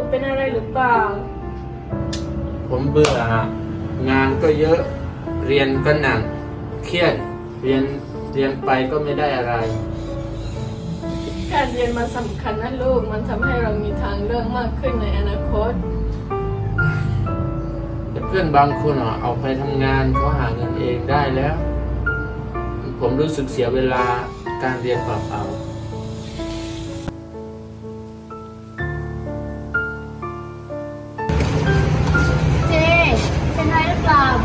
กเป็นอะไรหรือเปล่า ผมเบื่องานก็เยอะเรียนก็หนักเครียดเรียนเรียนไปก็ไม่ได้อะไร การเรียนมันสำคัญนะลูก มันทำให้เรามีทางเลือกมากขึ้นในอนาคต แต่เพื่อนบางคนอะเอาไปทำงานเขาหาเงินเองได้แล้ว ผมรู้สึกเสียเวลาการเรียนเปล่าเ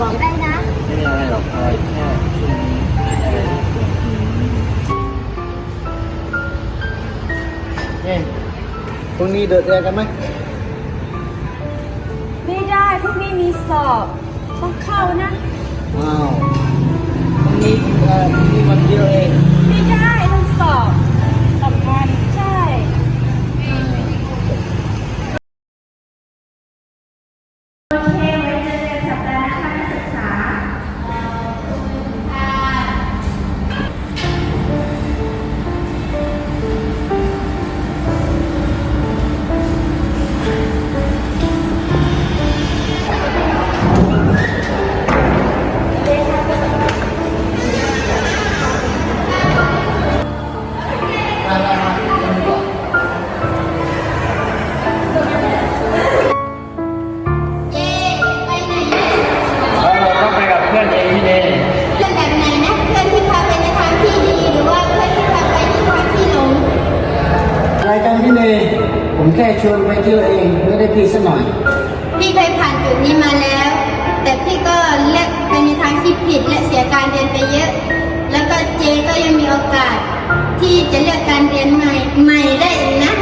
บอกได้นะๆไม่มีอะไรหรอกพลอยแค่ช่วงนี้ไม่ได้อะไรเกิดเอ๊ะพรุ่งนี้เดินเรียนกันไหมไม่ได้พรุ่งนี้มีสอบ ต้องเข้านะอ้าวพรุ่งนี้เอ่อพรุ่งนี้วันเดียวเอง ชวนไปเที่ยวเองไม่ได้พี่สักหน่อย พี่เคยผ่านจุดนี้มาแล้ว แต่พี่ก็เลือกไปในทางที่ผิดและเสียการเรียนไปเยอะ แล้วก็เจก็ยังมีโอกาส ที่จะเลือกการเรียนใหม่ใหม่ได้อีกนะ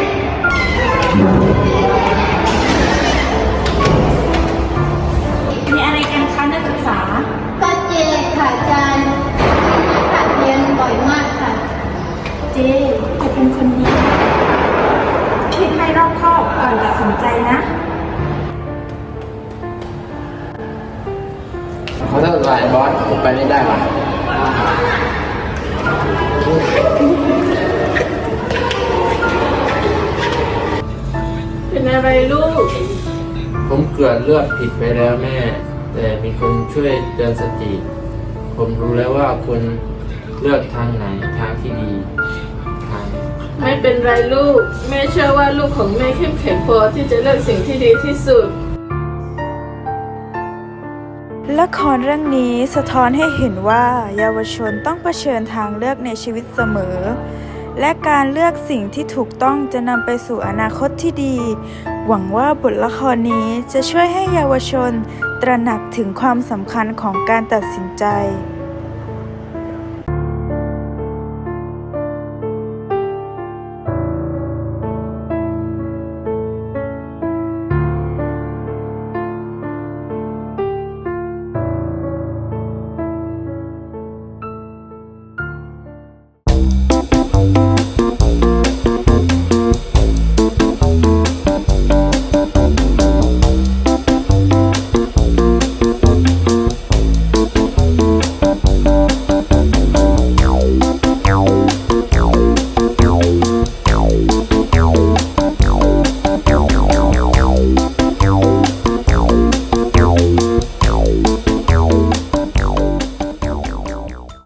มีอะไรกันคะนักศึกษา ก็เจค่ะอาจารย์ขาดเรียนบ่อยมากค่ะ เจจะเป็นคนดีคิดให้รอบคอบก่อน ตัดสินใจนะ ขอโทษหลายบอสผมไปไม่ได้ว่ะเป็นอะไรลูก ผมเกลือเลือดผิดไปแล้วแม่ แต่มีคนช่วยเตือนสติ ผมรู้แล้วว่าควรเลือกทางไหนทางที่ดีทาง ไม่เป็นไรลูก แม่เชื่อว่าลูกของแม่เข้มแข็งพอที่จะเลือกสิ่งที่ดีที่สุด ละครเรื่องนี้สะท้อนให้เห็นว่าเยาวชนต้องเผชิญทางเลือกในชีวิตเสมอ และการเลือกสิ่งที่ถูกต้องจะนำไปสู่อนาคตที่ดี หวังว่าบทละครนี้จะช่วยให้เยาวชน ตระหนักถึงความสำคัญของการตัดสินใจ